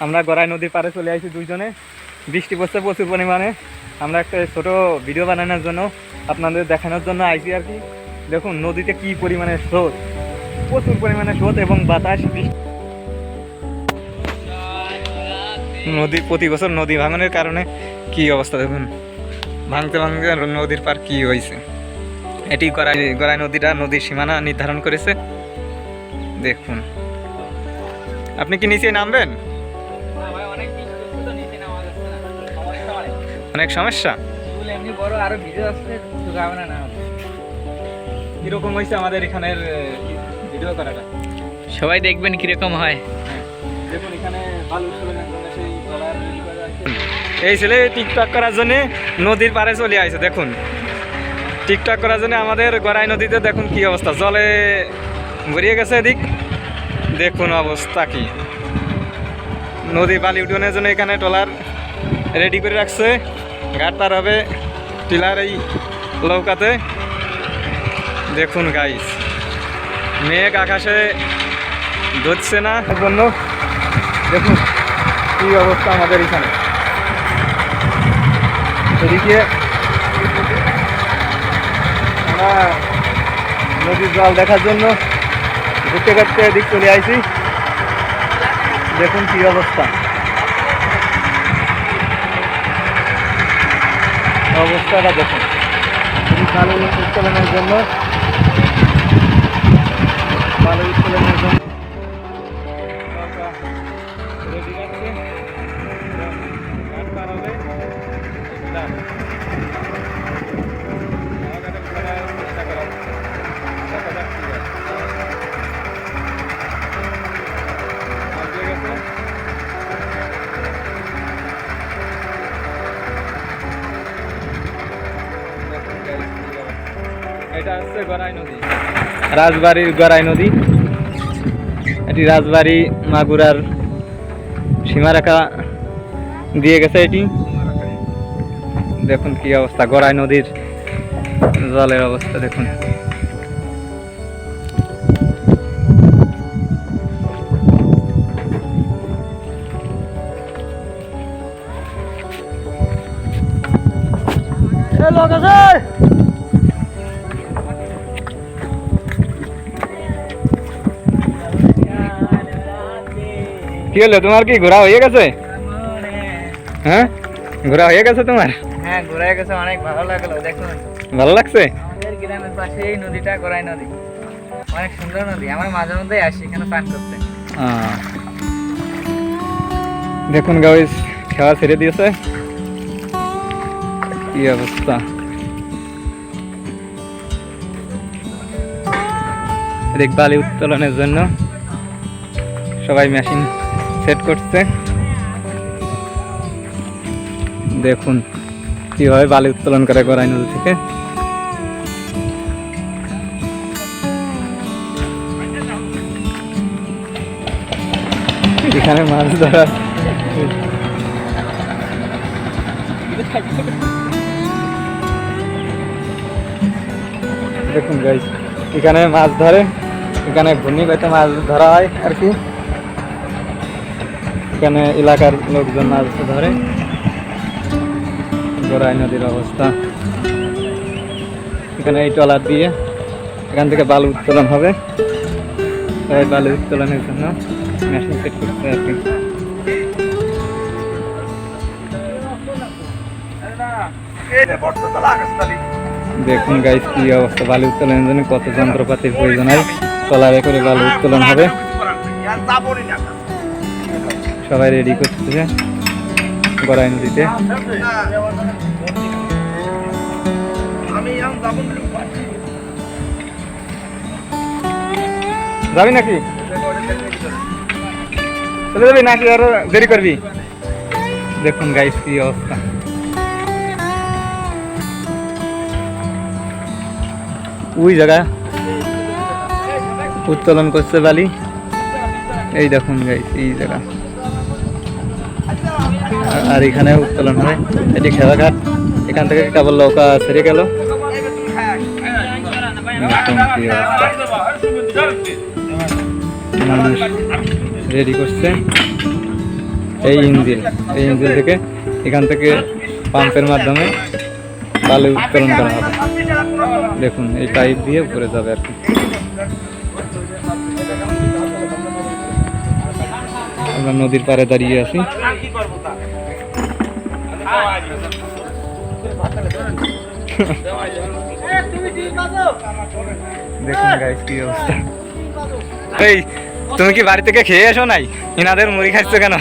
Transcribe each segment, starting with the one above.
আমরা গড়াই নদীর পাড়ে চলে আসি দুইজনে। বৃষ্টি পড়ছে প্রচুর পরিমাণে। আমরা একটা ছোট ভিডিও বানানোর জন্য আপনাদের দেখানোর জন্য আইসি আর কি। দেখুন, নদীতে কি পরিমাণে স্রোত। প্রচুর পরিমাণে স্রোত এবং বাতাস, বৃষ্টি। নদী, প্রতি বছর নদী ভাঙনের কারণে কি অবস্থা দেখুন। ভাঙতে ভাঙতে নদীর পার কি হয়েছে এটি গড়াই গড়াই নদীটা নদীর সীমানা নির্ধারণ করেছে। দেখুন। আপনি কি নিচে নামবেন? অনেক সমস্যা এমনি বড় আরও ভিডিও আসলে শুকাবে না না কীরকম হয়েছে আমাদের এখানের ভিডিও করাটা? সবাই দেখবেন কীরকম হয়। দেখুন এখানে বালু সেই। এই ছেলে টিকটক করার জন্য নদীর পাড়ে চলে আসছে দেখুন। টিকটক করার জন্য আমাদের গড়াই নদীতে দেখুন কি অবস্থা। জলে ভরিয়ে গেছে এদিক। দেখুন অবস্থা কি। নদী বালি উঠোনের জন্য এখানে ট্রলার রেডি করে রাখছে। ঘাট পার হবে টিলার এই লৌকাতে দেখুন গাইস মেঘ আকাশে ধরছে না জন্য দেখুন, কি অবস্থা আমাদের এখানে। এদিকে আমরা নদীর জল দেখার জন্য ঘুরতে ঘুরতে এদিক চলে আইছি। দেখুন কি অবস্থা। অবস্থাটা দেখুন। ভালো উত্তোলনের জন্য। ভালো উত্তোলনের জন্য। রাজবাড়ির গড়াই নদী। এটি রাজবাড়ি মাগুরার সীমারেখা দিয়ে গেছে এটি। দেখুন কি অবস্থা, গড়াই নদীর জলের অবস্থা দেখুন। লোক আছে! কি হলো? তোমার কি ঘোরা হয়ে গেছে? হ্যাঁ? ঘোরা হয়ে গেছে তোমার? হ্যাঁ ঘুরে গেছে অনেক ভালো লাগল দেখুন। ভালো লাগছে? আমাদের গ্রামের পাশে এই নদীটা গড়াই নদী। অনেক সুন্দর নদী আমরা মাঝে মধ্যেই আসি এখানে পান করতে। দেখুন গাইস খেলা ছেড়ে দিয়েছে। কি অবস্থা? এদিক বালি উত্তোলনের জন্য সবাই মেশিন সেট করছে। দেখুন, কীভাবে বালি উত্তোলন করে গড়াই নদী থেকে। এখানে মাছ ধরা। দেখুন গাইস এখানে মাছ ধরে, এখানে ঘূর্ণি মাছ ধরা হয় আর কি। এখানে এলাকার লোকজন মাছ ধরে। গড়াই নদীর অবস্থা। এখানে এই ট্রলার দিয়ে এখান থেকে বালু উত্তোলন হবে। তাই বালু উত্তোলনের জন্য মেশিন সেট করতে আর কি দেখুন গাইস কি অবস্থা, বালু উত্তোলনের জন্য কত যন্ত্রপাতির প্রয়োজন হয়। ট্রলারে করে বালু উত্তোলন হবে। সবাই রেডি করতেছে গড়াই নদীতে। যাবি নাকি? চলে যাবি নাকি আরও দেরি করবি? দেখুন গাইস কি অবস্থা। ওই জায়গা উত্তোলন করছে বালি। এই দেখুন গাইস এই জায়গা। আর- এখানে উত্তোলন হয়। এটি খেলাঘাট, এখান থেকে কেবল নৌকা ছেড়ে গেল। মানুষ রেডি করছে। এই ইঞ্জিন এই ইঞ্জিন থেকে এখান থেকে পাম্পের মাধ্যমে বালু উত্তোলন করা হবে। দেখুন, এই পাইপ দিয়ে উপরে যাবে আর কি। আমরা নদীর পাড়ে দাঁড়িয়ে আছি। দেখুন গাইস কি অবস্থা। এই, তুমি কি বাড়ি থেকে খেয়ে এসো নাই? ইনাদের মুড়ি খাচ্ছ কেন?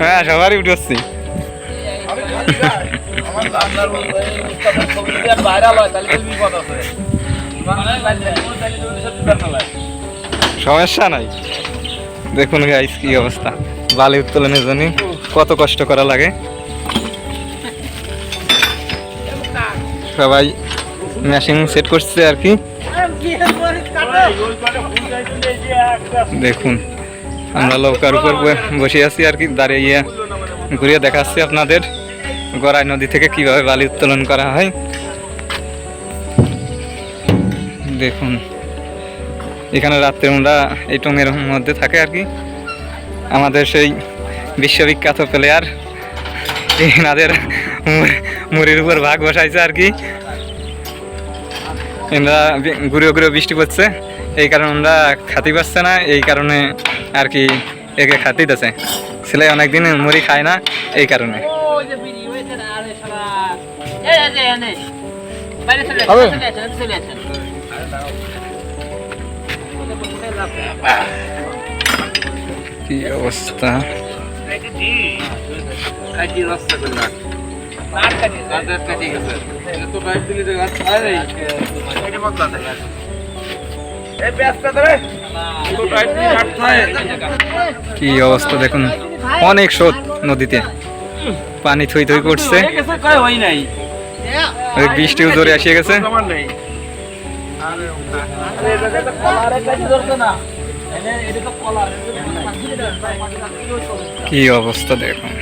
হ্যাঁ সবারই উঠেছি সমস্যা নাই। দেখুন গাইস কি অবস্থা। বালি উত্তোলনের জন্য কত কষ্ট করা লাগে। সবাই মেশিন সেট করছে আর কি। দেখুন, আমরা নৌকার উপর বসে আছি আর কি, দাঁড়িয়ে ঘুরিয়ে দেখাচ্ছি আপনাদের গড়াই নদী থেকে কীভাবে বালি উত্তোলন করা হয়। দেখুন। এখানে রাত্রে আমরা এই টঙের মধ্যে থাকে আর কি। আমাদের সেই বিশ্ববিখ্যাত প্লেয়ার এনাদের মুড়ির উপর ভাগ বসাইছে আর কি। এরা বি- ঘুরে ঘুরে বৃষ্টি পড়ছে। এই কারণে আমরা খাতি পারছে না এই কারণে আর কি একে খাতি দিতেছে। ছেলে অনেকদিন মুড়ি খায় না এই কারণে। বাইরে চলে? চলে কি অবস্থা? কি অবস্থা দেখুন অনেক স্রোত নদীতে। পানি থই থই করছে। বৃষ্টিও জোরে এসে গেছে। কি অবস্থা দেখুন।